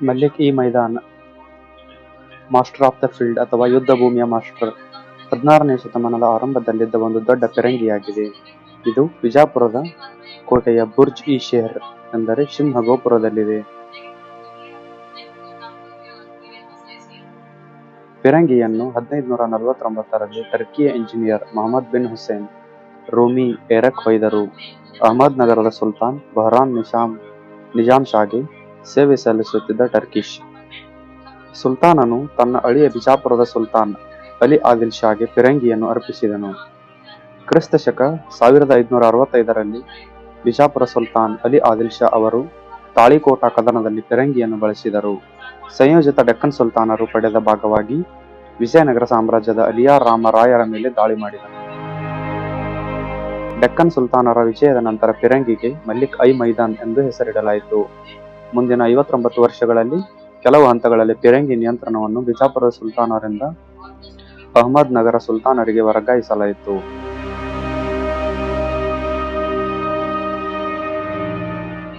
Malik e Maidan master of the field ಅಥವಾ ಯುದ್ಧ ಭೂಮಿಯ ಮಾಸ್ಟರ್ ಹದಿನಾರನೇ ಶತಮಾನದ ಆರಂಭದಲ್ಲಿದ್ದ ಒಂದು ದೊಡ್ಡ ಪೆರಂಗಿಯಾಗಿದೆ. ಇದು ವಿಜಾಪುರದ ಕೋಟೆಯ ಬುರ್ಜ್ ಇ ಶೇರ್ ಎಂದರೆ ಸಿಂಹ ಗೋಪುರದಲ್ಲಿದೆ ಪಿರಂಗಿಯನ್ನು ಹದಿನೈದು ನೂರ ನಲವತ್ತೊಂಬತ್ತರಲ್ಲಿ ಟರ್ಕಿಯ engineer Mohammed bin Hussain, Rumi ಎರಕ್ ಹೊಯ್ದರು ಅಹಮದ್ ನಗರದ ಸುಲ್ತಾನ್ ಬಹರಾನ್ ನಿಶಾಮ್ ನಿಜಾಮ್ ಶಾಗೆ ಸೇವೆ ಸಲ್ಲಿಸುತ್ತಿದ್ದ ಟರ್ಕಿಶ್. ಸುಲ್ತಾನನು ತನ್ನ ಅಳಿಯ ಬಿಜಾಪುರದ ಸುಲ್ತಾನ್ ಅಲಿ ಆದಿಲ್ ಶಾಗೆ ಫಿರಂಗಿಯನ್ನು ಅರ್ಪಿಸಿದನು. ಕ್ರಿಸ್ತ ಶಕ ಸಾವಿರದ ಐದುನೂರ ಅರವತ್ತೈದರಲ್ಲಿ ಬಿಜಾಪುರ ಸುಲ್ತಾನ್ ಅಲಿ ಆದಿಲ್ ಶಾ ಅವರು ತಾಳಿಕೋಟ ಕದನದಲ್ಲಿ ಫಿರಂಗಿಯನ್ನು ಬಳಸಿದರು. ಸಂಯೋಜಿತ ಡೆಕ್ಕನ್ ಸುಲ್ತಾನರು ಪಡೆದ ಭಾಗವಾಗಿ ವಿಜಯನಗರ ಸಾಮ್ರಾಜ್ಯದ ಅಲಿಯಾ ರಾಮ ರಾಯರ ಮೇಲೆ ದಾಳಿ ಮಾಡಿದನು ಡೆಕ್ಕನ್ ಸುಲ್ತಾನರ ವಿಜಯದ ನಂತರ ಫಿರಂಗಿಗೆ ಮಲ್ಲಿಕ್ ಐ ಮೈದಾನ್ ಎಂದು ಹೆಸರಿಡಲಾಯಿತು. ಮುಂದಿನ ಐವತ್ತೊಂಬತ್ತು ವರ್ಷಗಳಲ್ಲಿ ಕೆಲವು ಹಂತಗಳಲ್ಲಿ ಫಿರಂಗಿ ನಿಯಂತ್ರಣವನ್ನು ಬಿಜಾಪುರ ಸುಲ್ತಾನರಿಂದ ಅಹಮದ್ ನಗರ ಸುಲ್ತಾನರಿಗೆ ವರ್ಗಾಯಿಸಲಾಯಿತು.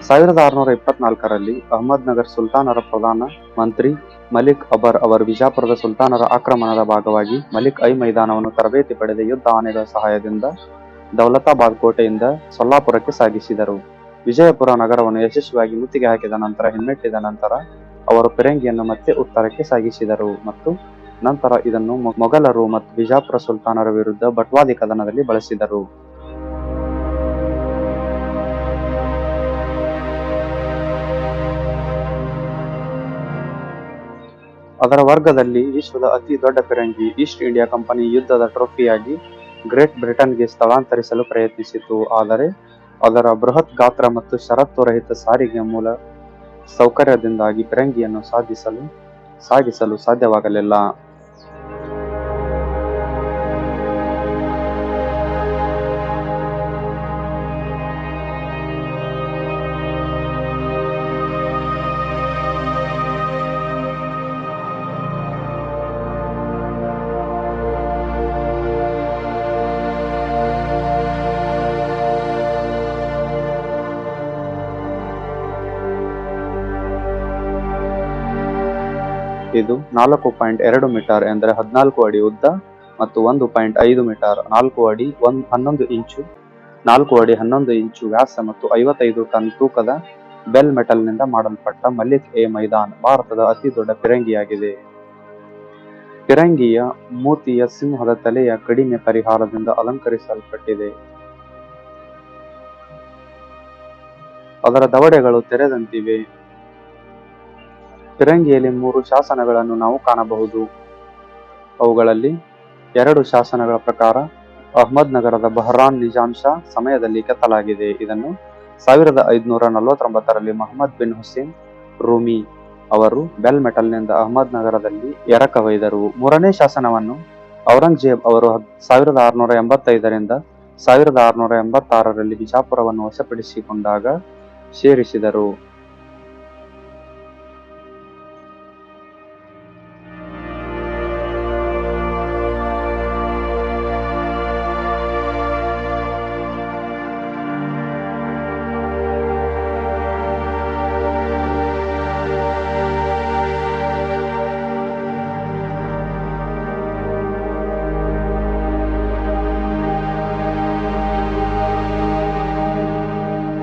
ಸಾವಿರದ ಆರುನೂರ ಇಪ್ಪತ್ನಾಲ್ಕರಲ್ಲಿ ಅಹಮದ್ ನಗರ್ ಸುಲ್ತಾನರ ಪ್ರಧಾನ ಮಂತ್ರಿ ಮಲಿಕ್ ಅಬರ್ ಅವರು ಬಿಜಾಪುರದ ಸುಲ್ತಾನರ ಆಕ್ರಮಣದ ಭಾಗವಾಗಿ ಮಲಿಕ್ ಐ ಮೈದಾನವನ್ನು ತರಬೇತಿ ಪಡೆದ ಯುದ್ಧ ಆನೆಗಳ ಸಹಾಯದಿಂದ ದೌಲತಾಬಾದ್ ಕೋಟೆಯಿಂದ ಸೊಲ್ಲಾಪುರಕ್ಕೆ ಸಾಗಿಸಿದರು. ವಿಜಯಪುರ ನಗರವನ್ನು ಯಶಸ್ವಿಯಾಗಿ ಮುತ್ತಿಗೆ ಹಾಕಿದ ನಂತರ, ಹಿಮ್ಮೆಟ್ಟಿದ ನಂತರ ಅವರು ಪಿರಂಗಿಯನ್ನು ಮತ್ತೆ ಉತ್ತರಕ್ಕೆ ಸಾಗಿಸಿದರು ಮತ್ತು ನಂತರ ಇದನ್ನು ಮೊಘಲರು ಮತ್ತು ಬಿಜಾಪುರ ಸುಲ್ತಾನರ ವಿರುದ್ಧ ಬಟ್ವಾದಿ ಕದನದಲ್ಲಿ ಬಳಸಿದರು. ಅದರ ವರ್ಗದಲ್ಲಿ ವಿಶ್ವದ ಅತಿ ದೊಡ್ಡ ಪಿರಂಗಿ, ಈಸ್ಟ್ ಇಂಡಿಯಾ ಕಂಪನಿ ಯುದ್ಧದ ಟ್ರೋಫಿಯಾಗಿ ಗ್ರೇಟ್ ಬ್ರಿಟನ್ಗೆ ಸ್ಥಳಾಂತರಿಸಲು ಪ್ರಯತ್ನಿಸಿತು. ಆದರೆ ಅದರ ಬೃಹತ್ ಗಾತ್ರ ಮತ್ತು ಷರತ್ತುರಹಿತ ಸಾರಿಗೆ ಮೂಲ ಸೌಕರ್ಯದಿಂದಾಗಿ ಫಿರಂಗಿಯನ್ನು ಸಾಧಿಸಲು ಸಾಗಿಸಲು ಸಾಧ್ಯವಾಗಲಿಲ್ಲ. ಇದು ನಾಲ್ಕು ಪಾಯಿಂಟ್ ಎರಡು ಮೀಟರ್ ಎಂದರೆ ಹದಿನಾಲ್ಕು ಅಡಿ ಉದ್ದ ಮತ್ತು ಒಂದು ಪಾಯಿಂಟ್ ಐದು ಮೀಟರ್. ನಾಲ್ಕು ಅಡಿ ಒಂದ್ ಹನ್ನೊಂದು ಇಂಚು, ನಾಲ್ಕು ಅಡಿ ಹನ್ನೊಂದು ಇಂಚು ವ್ಯಾಸ ಮತ್ತು ಐವತ್ತೈದು ಟನ್ ತೂಕದ ಬೆಲ್ ಮೆಟಲ್ನಿಂದ ಮಾಡಲ್ಪಟ್ಟ ಮಲ್ಲಿಕ್ ಎ ಮೈದಾನ್ ಭಾರತದ ಅತಿ ದೊಡ್ಡ ಫಿರಂಗಿಯಾಗಿದೆ ಫಿರಂಗಿಯ ಮೂತಿಯ ಸಿಂಹದ ತಲೆಯ ಕಡಿಮೆ ಪರಿಹಾರದಿಂದ ಅಲಂಕರಿಸಲ್ಪಟ್ಟಿದೆ. ಅದರ ದವಡೆಗಳು ತೆರೆದಂತಿವೆ. ಫಿರಂಗಿಯಲ್ಲಿ ಮೂರು ಶಾಸನಗಳನ್ನು ನಾವು ಕಾಣಬಹುದು. ಅವುಗಳಲ್ಲಿ ಎರಡು ಶಾಸನಗಳ ಪ್ರಕಾರ ಅಹ್ಮದ್ ನಗರದ ಬಹ್ರಾನ್ ನಿಜಾಮ್ ಶಾ ಸಮಯದಲ್ಲಿ ಕೆತ್ತಲಾಗಿದೆ. ಇದನ್ನು ಸಾವಿರದ ಐದುನೂರ ನಲವತ್ತೊಂಬತ್ತರಲ್ಲಿ ಮೊಹಮ್ಮದ್ ಬಿನ್ ಹುಸೇನ್ ರೂಮಿ ಅವರು ಬೆಲ್ ಮೆಟಲ್ನಿಂದ ಅಹಮದ್ ನಗರದಲ್ಲಿ ಎರಕವೈದರು ಮೂರನೇ ಶಾಸನವನ್ನು ಔರಂಗಜೇಬ್ ಅವರು ಸಾವಿರದ ಆರುನೂರ ಎಂಬತ್ತೈದರಿಂದ ಸಾವಿರದ ಆರುನೂರ ಎಂಬತ್ತಾರರಲ್ಲಿ ಬಿಜಾಪುರವನ್ನು ವಶಪಡಿಸಿಕೊಂಡಾಗ ಸೇರಿಸಿದರು